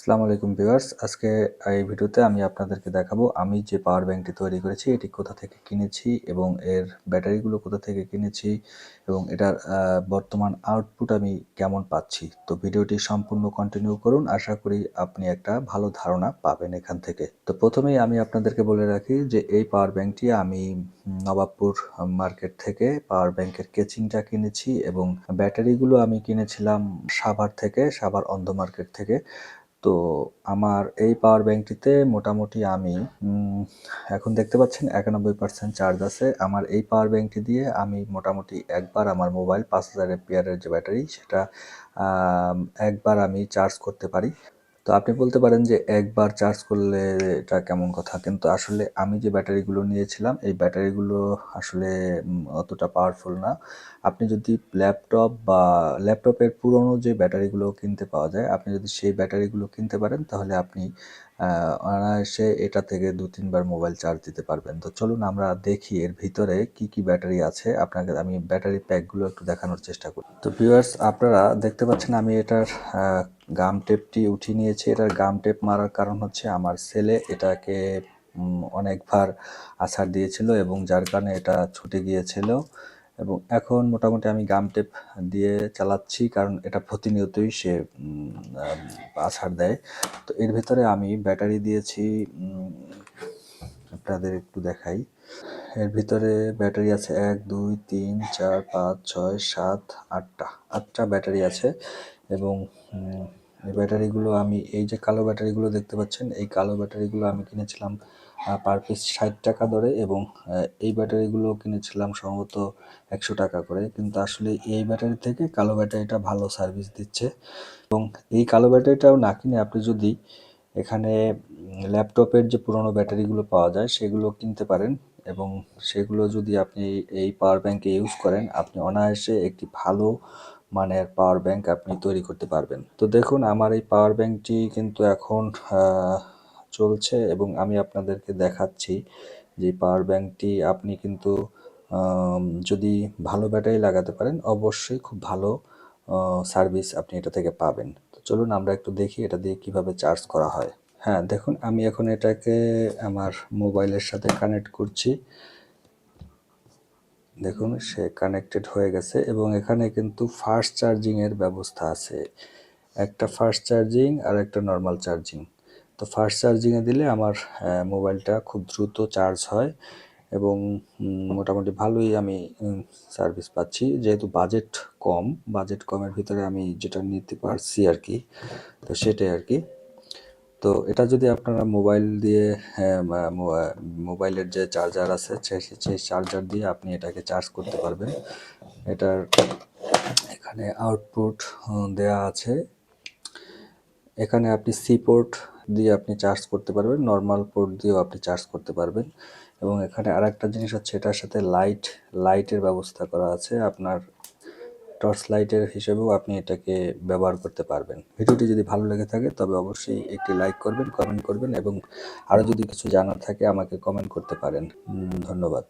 আসসালামু আলাইকুম ভিউয়ার্স। আজকে এই ভিডিওতে আমি আপনাদেরকে দেখাবো, আমি যে পাওয়ার ব্যাংকটি তৈরি করেছি, এটি কোথা থেকে কিনেছি এবং এর ব্যাটারিগুলো কোথা থেকে কিনেছি এবং এটার বর্তমান আউটপুট আমি কেমন পাচ্ছি। তো ভিডিওটি সম্পূর্ণ কন্টিনিউ করুন। আশা করি আপনি একটা ভালো ধারণা পাবেন এখান থেকে। তো প্রথমেই আমি আপনাদেরকে বলে রাখি যে এই পাওয়ার ব্যাংকটি আমি নবাবপুর মার্কেট থেকে পাওয়ার ব্যাংকের কেচিংটা কিনেছি এবং ব্যাটারিগুলো আমি কিনেছিলাম সাভার থেকে, সাভার অন্ধ মার্কেট থেকে। তো আমার এই পাওয়ার ব্যাংকটিতে মোটামুটি আমি এখন দেখতে পাচ্ছেন একানব্বই পার্সেন্ট চার্জ আছে। আমার এই পাওয়ার ব্যাংকটি দিয়ে আমি মোটামুটি একবার আমার মোবাইল পাঁচ হাজার এমপিয়ারের যে ব্যাটারি সেটা একবার আমি চার্জ করতে পারি। তো আপনি বলতে পারেন যে একবার চার্জ করলে এটা কেমন কথা? কিন্তু আসলে আমি যে ব্যাটারিগুলো নিয়েছিলাম, এই ব্যাটারিগুলো আসলে অতটা পাওয়ারফুল না। আপনি যদি ল্যাপটপ বা ল্যাপটপের পুরনো যে ব্যাটারিগুলো কিনতে পাওয়া যায়, আপনি যদি সেই ব্যাটারিগুলো কিনতে পারেন, তাহলে আপনি অনায়াসে এটা থেকে দু, তিনবার মোবাইল চার্জ দিতে পারবেন। তো চলুন আমরা দেখি এর ভিতরে কি কি ব্যাটারি আছে। আপনাকে, আমি ব্যাটারি প্যাকগুলো একটু দেখানোর চেষ্টা করি। তো ভিউয়ার্স আপনারা দেখতে পাচ্ছেন আমি এটার গাম টেপটি উঠিয়ে নিয়েছি। এটার গাম টেপ মারার কারণ হচ্ছে আমার ছেলে এটাকে অনেকবার আছাড় দিয়েছিল এবং যার কারণে এটা ছুটে গিয়েছিল। এবং এখন মোটামুটি আমি গাম টেপ দিয়ে চালাচ্ছি, কারণ এটা প্রতিনিয়তই সে আছাড় দেয়। তো এর ভিতরে আমি ব্যাটারি দিয়েছি আপনাদের একটু দেখাই। এর ভিতরে ব্যাটারি আছে এক, দুই, তিন, চার, পাঁচ, ছয়, সাত, আটটা আটটা ব্যাটারি আছে এবং এই ব্যাটারিগুলো আমি, এই যে কালো ব্যাটারিগুলো দেখতে পাচ্ছেন, এই কালো ব্যাটারিগুলো আমি কিনেছিলাম পার পিস ষাট টাকা দরে এবং এই ব্যাটারিগুলো কিনেছিলাম সম্ভবত একশো টাকা করে। কিন্তু আসলে এই ব্যাটারি থেকে কালো ব্যাটারিটা ভালো সার্ভিস দিচ্ছে এবং এই কালো ব্যাটারিটাও না কিনে আপনি যদি এখানে ল্যাপটপের যে পুরনো ব্যাটারিগুলো পাওয়া যায়, সেগুলো কিনতে পারেন এবং সেগুলো যদি আপনি এই পাওয়ার ব্যাংকে ইউজ করেন, আপনি অনায়াসে একটি ভালো মানের পাওয়ার ব্যাংক আপনি তৈরি করতে পারবেন। তো দেখুন, আমার এই পাওয়ার ব্যাংকটি কিন্তু এখন চলছে এবং আমি আপনাদেরকে দেখাচ্ছি যে পাওয়ার ব্যাংকটি আপনি কিন্তু যদি ভালো ব্যাটারি লাগাতে পারেন, অবশ্যই খুব ভালো সার্ভিস আপনি এটা থেকে পাবেন। তো চলুন আমরা একটু দেখি এটা দিয়ে কীভাবে চার্জ করা হয়। হ্যাঁ দেখুন, আমি এখন এটাকে আমার মোবাইলের সাথে কানেক্ট করছি। দেখুন, সে কানেক্টেড হয়ে গেছে এবং এখানে কিন্তু ফাস্ট চার্জিং এর ব্যবস্থা আছে। একটা ফাস্ট চার্জিং আর একটা নর্মাল চার্জিং তো ফাস্ট চার্জিং এ দিলে আমার মোবাইলটা খুব দ্রুত চার্জ হয় এবং মোটামুটি ভালোই আমি সার্ভিস পাচ্ছি। যেহেতু বাজেট কম বাজেট কমের ভিতরে আমি যেটা নিতে পারছি আর কি, তো সেটাই আর কি। তো এটা যদি আপনারা মোবাইল দিয়ে হ্যাঁ, মোবাইলের যে চার্জার আছে সেই চার্জার দিয়ে আপনি এটাকে চার্জ করতে পারবেন। এটার এখানে আউটপুট দেয়া আছে। এখানে আপনি সি পোর্ট দিয়ে আপনি চার্জ করতে পারবেন নর্মাল পোর্ট দিয়েও আপনি চার্জ করতে পারবেন। এবং এখানে আরেকটা জিনিস হচ্ছে এটার সাথে লাইট লাইটের ব্যবস্থা করা আছে। আপনার টর্চ লাইটের হিসেবেও আপনি এটাকে ব্যবহার করতে পারবেন। ভিডিওটি যদি ভালো লেগে থাকে, তবে অবশ্যই একটি লাইক করবেন, কমেন্ট করবেন এবং আরও যদি কিছু জানার থাকে, আমাকে কমেন্ট করতে পারেন। ধন্যবাদ।